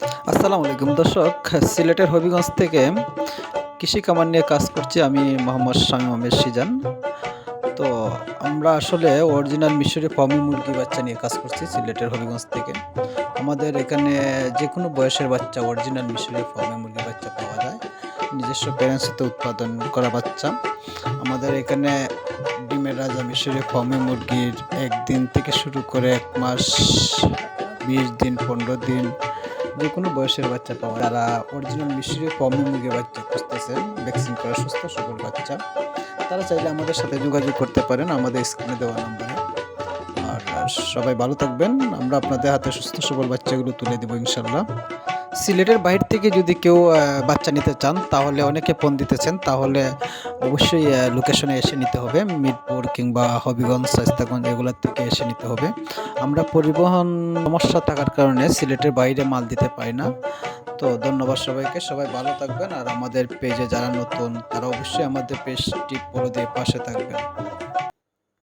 আসসালামু আলাইকুম। দর্শক, সিলেটের হবিগঞ্জ থেকে কৃষি কামান নিয়ে কাজ করছি আমি মোহাম্মদ শামীম আহমেদ সিজান। তো আমরা আসলে অরিজিনাল মিশরি ফার্মি মুরগি বাচ্চা নিয়ে কাজ করছি সিলেটের হবিগঞ্জ থেকে। আমাদের এখানে যে কোনো বয়সের বাচ্চা অরিজিনাল মিশরি ফার্মি মুরগি বাচ্চা পাওয়া যায়। নিজস্ব প্যারেন্টসতে উৎপাদন করা বাচ্চা। আমাদের এখানে ডিমের রাজা মিশরি ফার্মি মুরগির একদিন থেকে শুরু করে এক মাস, বিশ দিন, পনেরো দিন যে কোনো বয়সের বাচ্চা পাওয়া। যারা অরিজিনাল মিশ্রে কম মুরগির বাচ্চা খুঁজতেছেন ভ্যাকসিন করা সুস্থ, সবল বাচ্চা, তারা চাইলে আমাদের সাথে যোগাযোগ করতে পারেন আমাদের স্ক্রিনে দেওয়া নাম্বারে আর সবাই ভালো থাকবেন। আমরা আপনাদের হাতে সুস্থ, সবল বাচ্চাগুলো তুলে দেবো ইনশাল্লাহ। সিলেটের বাইরে থেকে যদি কেউ বাচ্চা নিতে চান, তাহলে অনেকে ফোন দিতেছেন, তাহলে অবশ্যই লোকেশনে এসে নিতে হবে। মিরপুর কিংবা হবিগঞ্জ শাস্তাগঞ্জ এগুলোর থেকে এসে নিতে হবে। আমরা পরিবহন সমস্যা থাকার কারণে সিলেটের বাইরে মাল দিতে পারি না। তো ধন্যবাদ সবাইকে। সবাই ভালো থাকবেন, আর আমাদের পেজে যারা নতুন, তারা অবশ্যই আমাদের পেজটি ফলো দিয়ে পাশে থাকবেন।